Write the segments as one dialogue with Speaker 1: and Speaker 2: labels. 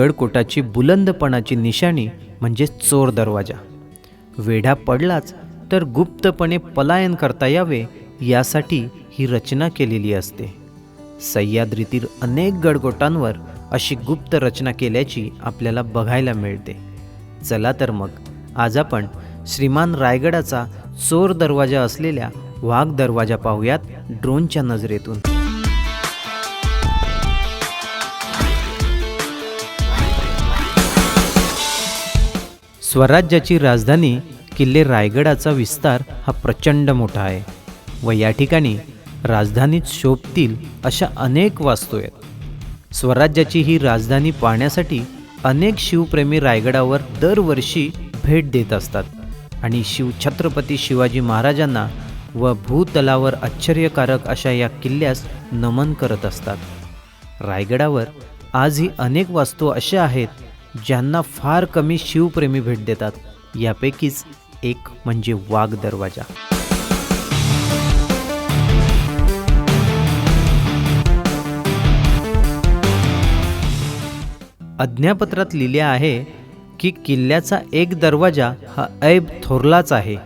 Speaker 1: गडकोटाची बुलंदपणाची निशाणी म्हणजे चोर दरवाजा. वेढा पडलाच तर गुप्तपणे पलायन करता यावे यासाठी ही रचना केलेली असते. सह्याद्रीतील अनेक गडकोटांवर अशी गुप्त रचना केल्याची आपल्याला बघायला मिळते. चला तर मग आज आपण श्रीमान रायगडाचा चोर दरवाजा असलेल्या वाघ दरवाजा पाहूयात ड्रोनच्या नजरेतून. स्वराज्याची राजधानी किल्ले रायगडाचा विस्तार हा प्रचंड मोठा आहे व या ठिकाणी राजधानीत शोभतील अशा अनेक वास्तू आहेत. स्वराज्याची ही राजधानी पाहण्यासाठी अनेक शिवप्रेमी रायगडावर दरवर्षी भेट देत असतात आणि शिव छत्रपती शिवाजी महाराजांना व भूतलावर आश्चर्यकारक अशा या किल्ल्यास नमन करत असतात. रायगडावर आजही अनेक वास्तू अशा आहेत ज्यांना फार कमी शिवप्रेमी भेट देतात यापैकीच एक म्हणजे वाघ दरवाजा. अज्ञापत्रात लिहिले आहे की किल्ल्याचा एक दरवाजा हा ऐब थोरलाच आहे.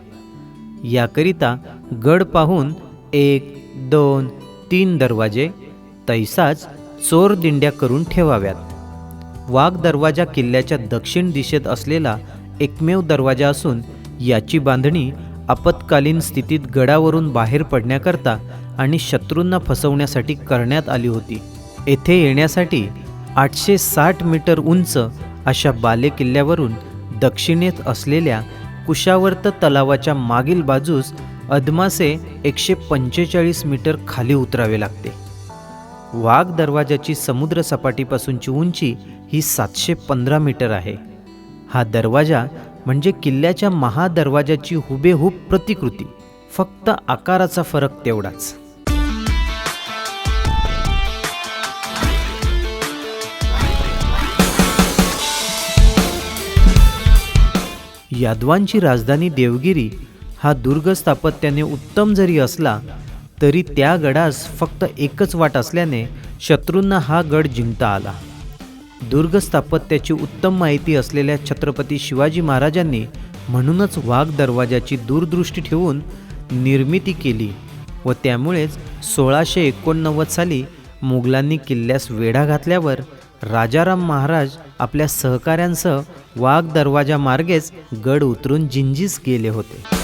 Speaker 1: याकरिता गड पाहून एक दोन तीन दरवाजे तैसाच चोर दिंड्या करून ठेवाव्यात. वाघ दरवाजा किल्ल्याच्या दक्षिण दिशेत असलेला एकमेव दरवाजा असून याची बांधणी आपत्कालीन स्थितीत गडावरून बाहेर पडण्याकरता आणि शत्रूंना फसवण्यासाठी करण्यात आली होती. येथे येण्यासाठी आठशे साठ मीटर उंच अशा बालेकिल्ल्यावरून दक्षिणेत असलेल्या कुशावर्त तलावाच्या मागील बाजूस अदमासे एकशे पंचेचाळीस मीटर खाली उतरावे लागते. वाघ दरवाजाची समुद्र सपाटीपासूनची उंची ही सातशे पंधरा मीटर आहे. हा दरवाजा म्हणजे किल्ल्याच्या महादरवाजाची हुबेहूब प्रतिकृती. फक्त आकाराचा फरक तेवढाच. यादवांची राजधानी देवगिरी हा दुर्ग स्थापत्याने उत्तम जरी असला तरी त्या गडास फक्त एकच वाट असल्याने शत्रूंना हा गड जिंकता आला. दुर्ग स्थापत्याची उत्तम माहिती असलेल्या छत्रपती शिवाजी महाराजांनी म्हणूनच वाघ दरवाजाची दूरदृष्टी ठेवून निर्मिती केली व त्यामुळेच सोळाशे एकोणनव्वद साली मुघलांनी किल्ल्यास वेढा घातल्यावर राजाराम महाराज आपल्या सहकाऱ्यांसह वाघ दरवाजा मार्गेच गड उतरून जिंजीस गेले होते.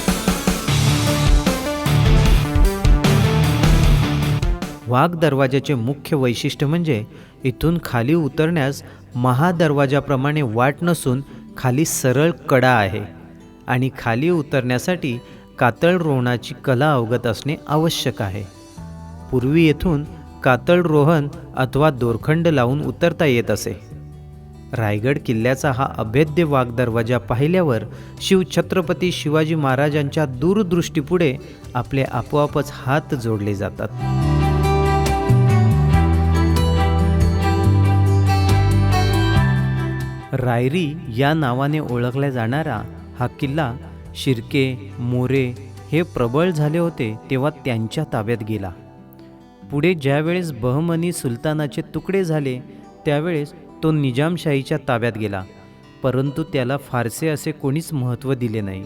Speaker 1: वाघ दरवाजाचे मुख्य वैशिष्ट्य म्हणजे इथून खाली उतरण्यास महादरवाजाप्रमाणे वाट नसून खाली सरळ कडा आहे आणि खाली उतरण्यासाठी कातळ रोहणाची कला अवगत असणे आवश्यक आहे. पूर्वी येथून कातळ रोहन अथवा दोरखंड लावून उतरता येत असे. रायगड किल्ल्याचा हा अभेद्य वाघ दरवाजा पाहिल्यावर शिव छत्रपती शिवाजी महाराजांच्या दूरदृष्टीपुढे आपले आपोआपच हात जोडले जातात. रायरी या नावाने ओळखला जाणारा हा किल्ला शिर्के मोरे हे प्रबळ झाले होते तेव्हा त्यांच्या ताब्यात गेला. पुढे ज्यावेळेस बहमनी सुलतानाचे तुकडे झाले त्यावेळेस तो निजामशाहीच्या ताब्यात गेला परंतु त्याला फारसे असे कोणीच महत्त्व दिले नाही.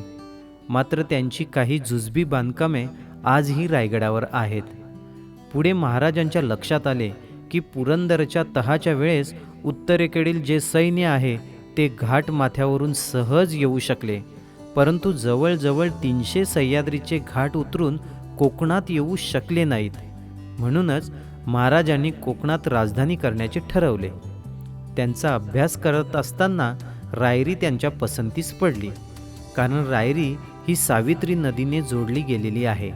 Speaker 1: मात्र त्यांची काही जुजबी बांधकामे आजही रायगडावर आहेत. पुढे महाराजांच्या लक्षात आले की पुरंदरच्या तहाच्या वेळेस उत्तरेकडील जे सैन्य आहे ते घाट माथ्यावरून सहज येऊ शकले. परंतु जवळजवळ तीनशे सह्याद्रीचे घाट उतरून कोकणात येऊ शकले नाहीत. म्हणूनच महाराजांनी कोकणात राजधानी करण्याचे ठरवले. त्यांचा अभ्यास करत असताना रायरी त्यांच्या पसंतीस पडली. कारण रायरी ही सावित्री नदीने जोडली गेलेली आहे.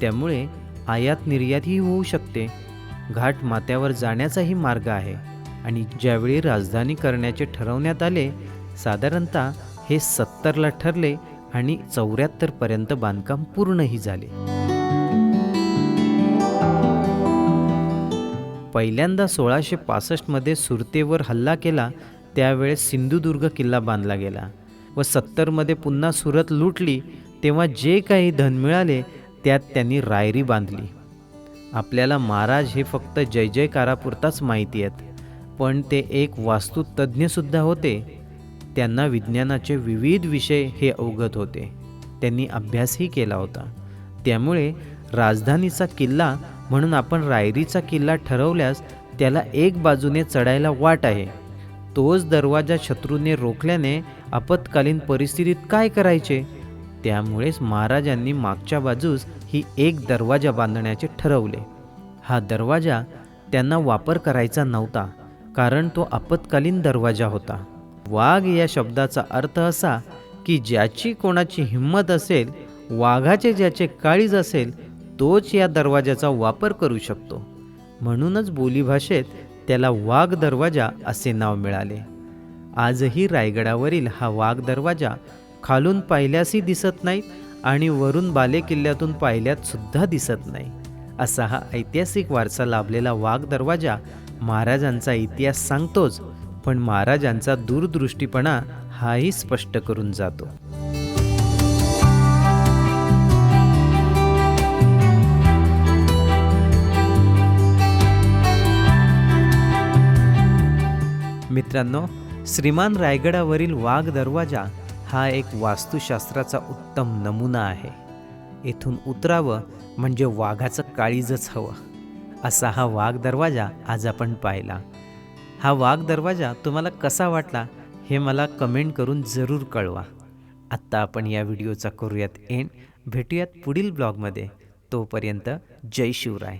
Speaker 1: त्यामुळे आयात निर्यातही होऊ शकते. घाट माथ्यावर जाण्याचाही मार्ग आहे आणि ज्यावेळी राजधानी करण्याचे ठरवण्यात आले साधारणतः हे सत्तरला ठरले आणि चौऱ्याहत्तरपर्यंत बांधकाम पूर्णही झाले. पहिल्यांदा सोळाशे पासष्टमध्ये सुरतेवर हल्ला केला त्यावेळेस सिंधुदुर्ग किल्ला बांधला गेला व सत्तरमध्ये पुन्हा सुरत लुटली तेव्हा जे काही धन मिळाले त्यात त्यांनी रायरी बांधली. आपल्याला महाराज हे फक्त जय जयकारापुरताच माहिती आहेत. पण ते एक वास्तुतज्ञसुद्धा होते. त्यांना विज्ञानाचे विविध विषय हे अवगत होते. त्यांनी अभ्यासही केला होता. त्यामुळे राजधानीचा किल्ला म्हणून आपण रायरीचा किल्ला ठरवल्यास त्याला एक बाजूने चढायला वाट आहे. तोच दरवाजा शत्रूने रोखल्याने आपत्कालीन परिस्थितीत काय करायचे? त्यामुळेच महाराजांनी मागच्या बाजूस ही एक दरवाजा बांधण्याचे ठरवले. हा दरवाजा त्यांना वापर करायचा नव्हता कारण तो आपत्कालीन दरवाजा होता. वाघ या शब्दाचा अर्थ असा की ज्याची कोणाची हिंमत असेल वाघाचे ज्याचे काळीज असेल तोच या दरवाजाचा वापर करू शकतो. म्हणूनच बोलीभाषेत त्याला वाघ दरवाजा असे नाव मिळाले. आजही रायगडावरील हा वाघ दरवाजा खालून पाहिल्यासही दिसत नाही आणि वरून बाले किल्ल्यातून पाहिल्यात सुद्धा दिसत नाही. असा हा ऐतिहासिक वारसा लाभलेला वाघ दरवाजा महाराजांचा इतिहास सांगतोच पण महाराजांचा दूरदृष्टीपणा हाही स्पष्ट करून जातो. मित्रांनो श्रीमान रायगडावरील वाघ दरवाजा हा एक वास्तुशास्त्राचा उत्तम नमुना आहे. येथून उतरावं म्हणजे वाघाचं काळीजच हवं. असा हा वाघ दरवाजा आज आपण पाहिला. हा वाघ दरवाजा तुम्हाला कसा वाटला हे मला कमेंट करून जरूर कळवा. आत्ता आपण या व्हिडिओचा करूयात एंड. भेटूयात पुढील ब्लॉगमध्ये. तोपर्यंत जय शिवराय.